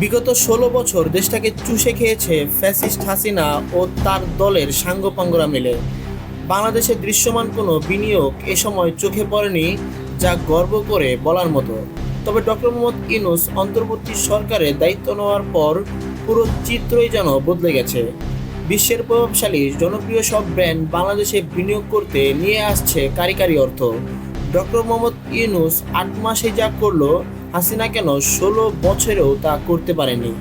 বিগত ষোলো বছর দেশটাকে চুষে খেয়েছে ফ্যাসিস্ট হাসিনা ও তার দলের সাঙ্গপাঙ্গরা মিলে। বাংলাদেশে দৃশ্যমান কোনো বিনিয়োগ এ সময় চোখে পড়েনি, যা গর্ব করে বলার মতো। তবে ডক্টর মোহাম্মদ ইনুস অন্তর্বর্তী সরকারের দায়িত্ব নেওয়ার পর পুরো চিত্রই যেন বদলে গেছে। বিশ্বের প্রভাবশালী, জনপ্রিয় সব ব্র্যান্ড বাংলাদেশে বিনিয়োগ করতে নিয়ে আসছে কারি কারি অর্থ। ডক্টর মোহাম্মদ ইউনুস আট মাসে যা করল, হাসিনা কেন ষোলো বছরেও তা করতে পারেনি?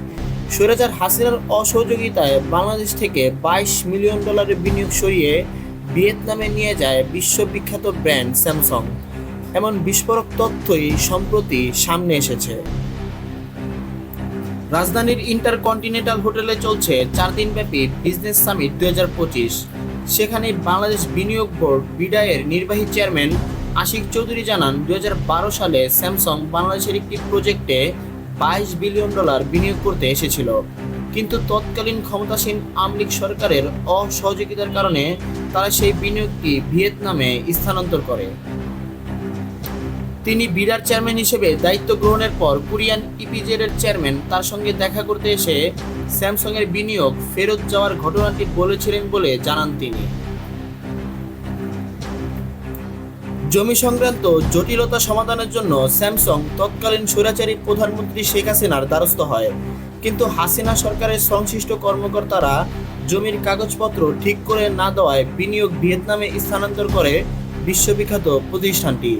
স্বৈরাচার হাসিনার অসহযোগিতায় বাংলাদেশ থেকে বাইশ মিলিয়ন ডলারের বিনিয়োগ সরিয়ে ভিয়েতনামে নিয়ে যায় বিশ্ববিখ্যাত ব্র্যান্ড স্যামসাং। এমন বিস্ফোরক তথ্যই সম্প্রতি সামনে এসেছে। রাজধানীর ইন্টারকন্টিনেন্টাল হোটেলে চলছে চার দিনব্যাপী বিজনেস সামিট দু হাজার পঁচিশ। সেখানে বাংলাদেশ বিনিয়োগ বোর্ড বিডায়ের নির্বাহী চেয়ারম্যান আশিক চৌধুরী জানান দু হাজার বারো সালে স্যামসাং বাংলাদেশের একটি প্রজেক্টে বাইশ বিলিয়ন ডলার বিনিয়োগ করতে এসেছিল। কিন্তু তৎকালীন ক্ষমতাসীন আমলিক সরকারের অসহযোগিতার কারণে তারা সেই বিনিয়োগটি ভিয়েতনামে স্থানান্তর করে। তিনি বিরার চেয়ারম্যান হিসেবে দায়িত্ব গ্রহণের পর কোরিয়ান ইপিজেড এর চেয়ারম্যান, তার সঙ্গে দেখা করতে এসে স্যামসাং এর বিনিয়োগ ফেরত যাওয়ার ঘটনাটি বলেছিলেন বলে জানান তিনি। জমি সংক্রান্ত জটিলতা সমাধানের জন্য স্যামসাং তৎকালীন স্বৈরাচারী প্রধানমন্ত্রী শেখ হাসিনার দ্বারস্থ হয়। কিন্তু হাসিনা সরকারের সংশ্লিষ্ট কর্মকর্তারা জমির কাগজপত্র ঠিক করে না দেওয়ায় বিনিয়োগ ভিয়েতনামে স্থানান্তর করে বিশ্ববিখ্যাত প্রতিষ্ঠানটি।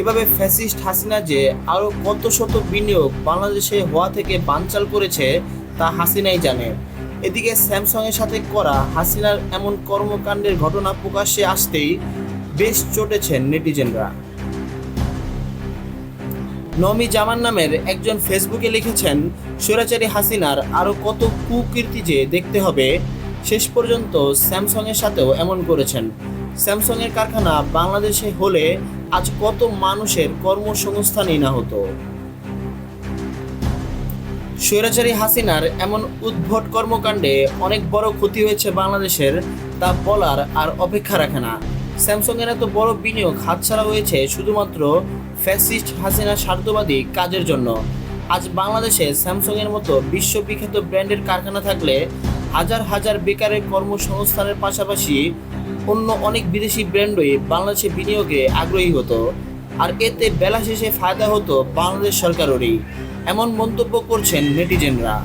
এভাবে ফ্যাসিস্ট হাসিনা যে আরও কত শত বিনিয়োগ বাংলাদেশে হওয়া থেকে বানচাল করেছে, তা হাসিনাই জানে। এদিকে স্যামসাংয়ের সাথে করা হাসিনার এমন কর্মকাণ্ডের ঘটনা প্রকাশ্যে আসতেই বেশ চটেছেন নেটিজেনরা। নমি জামান নামের একজন ফেসবুকে লিখেছেন, স্বৈরাচারী হাসিনার আরও কত কুকীর্তি যে দেখতে হবে, শেষ পর্যন্ত স্যামসাংয়ের সাথেও এমন করেছেন। স্যামসাংয়ের কারখানা বাংলাদেশে হলে আজ কত মানুষের কর্মসংস্থানই না হতো। স্বৈরাচারী হাসিনার এমন উদ্ভট কর্মকাণ্ডে অনেক বড় ক্ষতি হয়েছে বাংলাদেশের, তা বলার আর অপেক্ষা রাখে না। স্যামসংয়ের এত বড় বিনিয়োগ হাতছাড়া হয়েছে শুধুমাত্র ফ্যাসিস্ট হাসিনার স্বার্থবাদী কাজের জন্য। আজ বাংলাদেশে স্যামসংয়ের মতো বিশ্ববিখ্যাত ব্র্যান্ডের কারখানা থাকলে হাজার হাজার বেকারের কর্মসংস্থানের পাশাপাশি অন্য অনেক বিদেশি ব্র্যান্ডই বাংলাদেশে বিনিয়োগে আগ্রহী হতো। আর এতে বেলা শেষে ফায়দা হতো বাংলাদেশ সরকারেরই। এমন মন্তব্য করছেন নেটিজেনরা।